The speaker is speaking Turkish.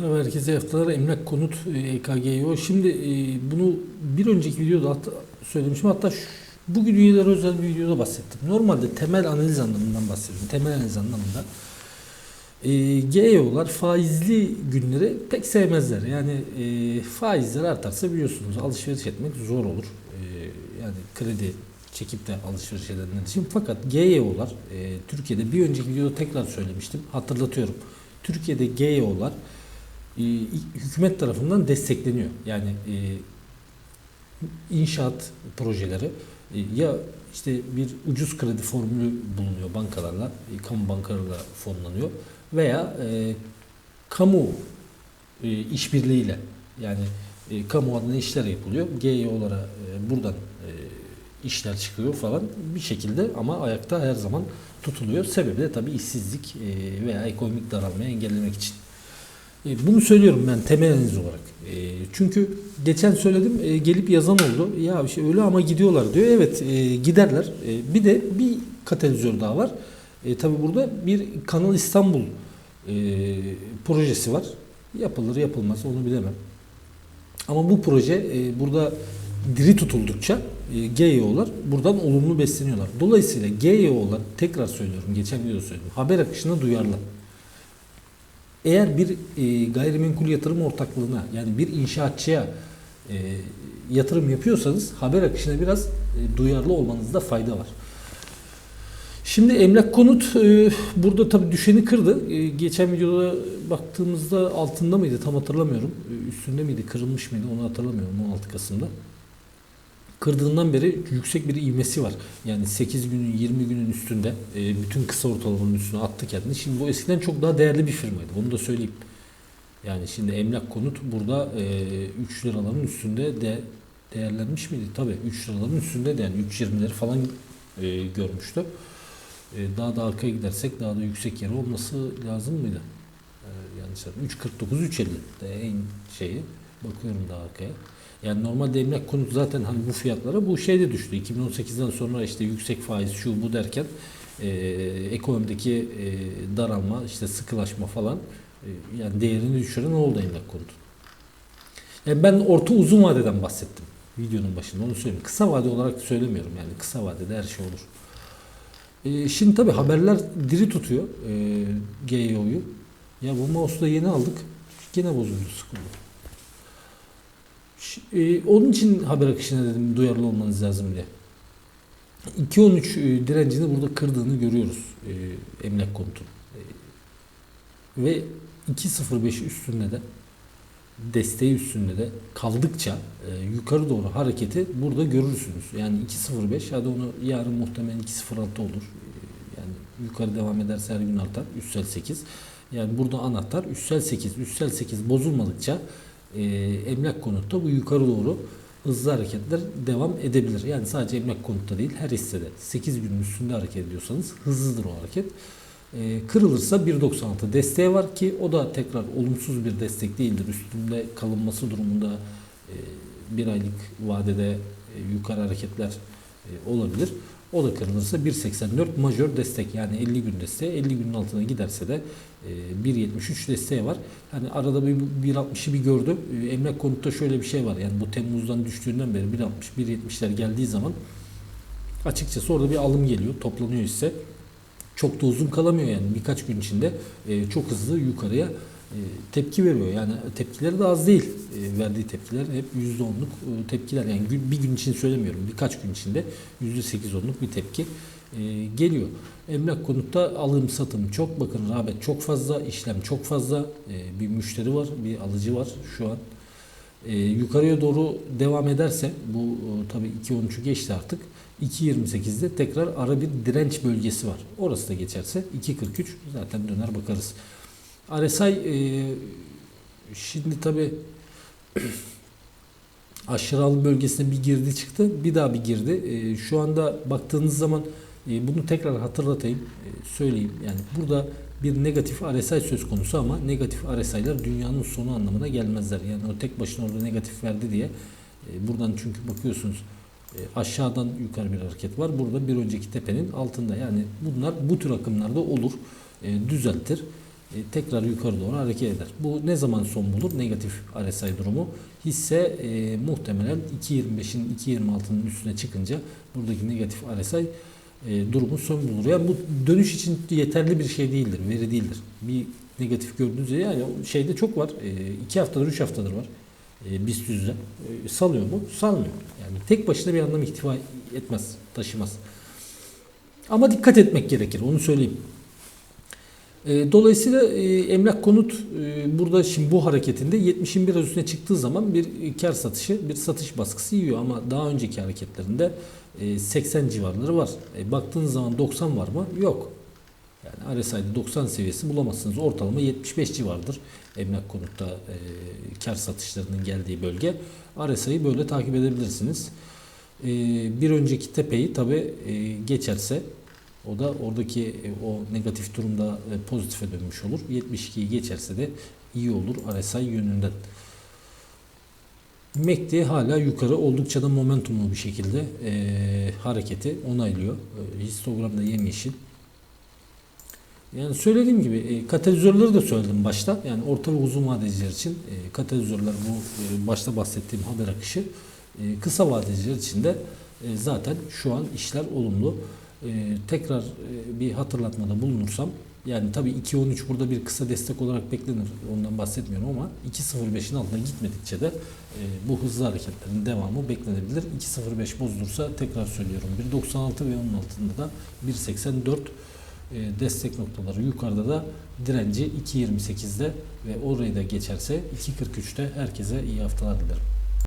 Merhaba herkese haftalar emlak konut e, EKGO. Şimdi e, bunu bir önceki videoda hatta söylemişim hatta şu, bugün üyelere özel bir videoda bahsettim. Normalde temel analiz anlamından bahsediyorum. Temel analiz anlamında. E, GEO'lar faizli günleri pek sevmezler. Yani e, faizler artarsa biliyorsunuz alışveriş etmek zor olur. E, yani kredi çekip de alışveriş edenler için. Fakat GEO'lar e, Türkiye'de bir önceki videoda tekrar söylemiştim. Hatırlatıyorum. Türkiye'de GEO'lar e, hükümet tarafından destekleniyor. Yani e, inşaat projeleri e, ya işte bir ucuz kredi formülü bulunuyor bankalarla, e, kamu bankalarıyla fonlanıyor veya e, kamu e, işbirliğiyle yani e, kamu adına işler yapılıyor. GEO'lara e, buradan e, işler çıkıyor falan bir şekilde ama ayakta her zaman tutuluyor. Sebebi de tabii işsizlik e, veya ekonomik daralmayı engellemek için. E, Bunu söylüyorum ben temel analiz olarak. E, Çünkü geçen söyledim e, gelip yazan oldu. Ya işte öyle ama gidiyorlar diyor. Evet giderler. Bir de bir katalizör daha var. E, tabii burada bir Kanal İstanbul e, projesi var. Yapılır yapılmaz onu bilemem. Ama bu proje e, burada diri tutuldukça e, GEO'lar buradan olumlu besleniyorlar. Dolayısıyla GEO'lar tekrar söylüyorum geçen videoda söyledim. Haber akışına duyarlı. Eğer bir e, gayrimenkul yatırım ortaklığına yani bir inşaatçıya e, yatırım yapıyorsanız haber akışına biraz e, duyarlı olmanızda fayda var. Şimdi emlak konut e, burada tabii düşeni kırdı. E, geçen videoda baktığımızda altında mıydı tam hatırlamıyorum. E, üstünde miydi kırılmış mıydı onu hatırlamıyorum 16 Kasım'da. Kırdığından beri yüksek bir ivmesi var. Yani 8 günün 20 günün üstünde e, bütün kısa ortalamanın üstüne attı kendini. Şimdi bu eskiden çok daha değerli bir firmaydı. Bunu da söyleyeyim. Yani şimdi emlak konut burada e, 3 liraların üstünde de değerlenmiş miydi? Tabii 3 liraların üstünde de yani 3.20'leri falan e, görmüştü. E, daha da arkaya gidersek daha da yüksek yeri olması lazım mıydı? E, yanlış hatırlamıyorum. 3.49 3.50 de en şeyi. Bakıyorum daha arkaya. Yani normalde emlak konut zaten hani bu fiyatlara bu şeyde düştü. 2018'den sonra işte yüksek faiz şu bu derken e, ekonomideki e, daralma, işte sıkılaşma falan e, yani değerini düşüren oldu emlak konut. Yani ben orta uzun vadeden bahsettim videonun başında onu söyleyeyim. Kısa vade olarak söylemiyorum yani kısa vadede her şey olur. E, şimdi tabi haberler diri tutuyor e, GEO'yu. Ya bu mouse'u da yeni aldık. Gene bozuldu sıkıldı. E, onun için haber akışına dedim duyarlı olmanız lazım diye. 2.13 e, direncini burada kırdığını görüyoruz e, emlak konutun. E, ve 2.05 üstünde de desteği üstünde de kaldıkça e, yukarı doğru hareketi burada görürsünüz. Yani 2.05 hadi onu yarın muhtemelen 2.06 olur. E, yani yukarı devam ederse her gün artar. Üstsel 8. Yani burada anahtar üstsel 8. Üstsel 8 bozulmadıkça emlak konutta bu yukarı doğru hızlı hareketler devam edebilir. Yani sadece emlak konutta değil her hissede 8 günün üstünde hareket ediyorsanız hızlıdır o hareket. E, kırılırsa 1.96 desteği var ki o da tekrar olumsuz bir destek değildir. Üstünde kalınması durumunda e, bir aylık vadede e, yukarı hareketler e, olabilir. O da kırılırsa 1.84 majör destek yani 50 gün desteği 50 günün altına giderse de e, 1.73 desteği var. Hani arada bir 1.60'ı bir gördü. E, Emlak konutta şöyle bir şey var. Yani bu Temmuz'dan düştüğünden beri 1.60 1.70'ler geldiği zaman açıkçası orada bir alım geliyor. Toplanıyor ise çok da uzun kalamıyor yani birkaç gün içinde e, çok hızlı yukarıya e, tepki veriyor. Yani tepkileri de az değil. E, verdiği tepkiler hep %10'luk e, tepkiler. Yani bir gün için söylemiyorum. Birkaç gün içinde %8-10'luk bir tepki e, geliyor. Emlak konutta alım satım çok. Bakın rağbet çok fazla, işlem çok fazla. E, bir müşteri var, bir alıcı var şu an. E, yukarıya doğru devam ederse bu e, tabii 2.13'ü geçti artık. 2.28'de tekrar ara bir direnç bölgesi var. Orası da geçerse 2.43 zaten döner bakarız. RSI e, şimdi tabii aşırı alım bölgesine bir girdi çıktı. Bir daha bir girdi. E, şu anda baktığınız zaman e, bunu tekrar hatırlatayım. e, söyleyeyim. Yani burada bir negatif RSI söz konusu ama negatif RSI'ler dünyanın sonu anlamına gelmezler. Yani o tek başına orada negatif verdi diye e, buradan çünkü bakıyorsunuz e, aşağıdan yukarı bir hareket var. Burada bir önceki tepenin altında. Yani bunlar bu tür akımlarda olur. E, düzeltir. Tekrar yukarı doğru hareket eder. Bu ne zaman son bulur? Negatif RSI durumu. Hisse e, muhtemelen 2.25'in 2.26'nın üstüne çıkınca buradaki negatif RSI e, durumu son bulur. Yani bu dönüş için yeterli bir şey değildir, veri değildir. Bir negatif gördüğünüz yani şeyde çok var. 2 haftadır, 3 haftadır var. E, BIST yüzde. E, salıyor mu? Salmıyor. Yani tek başına bir anlam ihtiva etmez, taşımaz. Ama dikkat etmek gerekir, onu söyleyeyim. E, Dolayısıyla e, emlak konut e, burada şimdi bu hareketinde 70'in biraz üstüne çıktığı zaman bir kar satışı, bir satış baskısı yiyor ama daha önceki hareketlerinde e, 80 civarları var. Baktığınız zaman 90 var mı? Yok. Yani RSI'de 90 seviyesi bulamazsınız. Ortalama 75 civardır emlak konutta e, kar satışlarının geldiği bölge. RSI'yi böyle takip edebilirsiniz. Bir önceki tepeyi tabi geçerse o da oradaki e, o negatif durumda e, pozitife dönmüş olur. 72'yi geçerse de iyi olur RSI yönünden. MACD hala yukarı oldukça da momentumlu bir şekilde e, hareketi onaylıyor. E, histogramda yemyeşil. Yani söylediğim gibi e, katalizörleri de söyledim başta. Yani orta ve uzun vadeciler için e, katalizörler bu e, başta bahsettiğim haber akışı. E, kısa vadeciler için de e, zaten şu an işler olumlu. E, tekrar e, bir hatırlatmada bulunursam yani tabii 2.13 burada bir kısa destek olarak beklenir. Ondan bahsetmiyorum ama 2.05'in altına gitmedikçe de e, bu hızlı hareketlerin devamı beklenebilir. 2.05 bozulursa tekrar söylüyorum 1.96 ve onun altında da 1.84 e, destek noktaları yukarıda da direnci 2.28'de ve orayı da geçerse 2.43'te herkese iyi haftalar dilerim.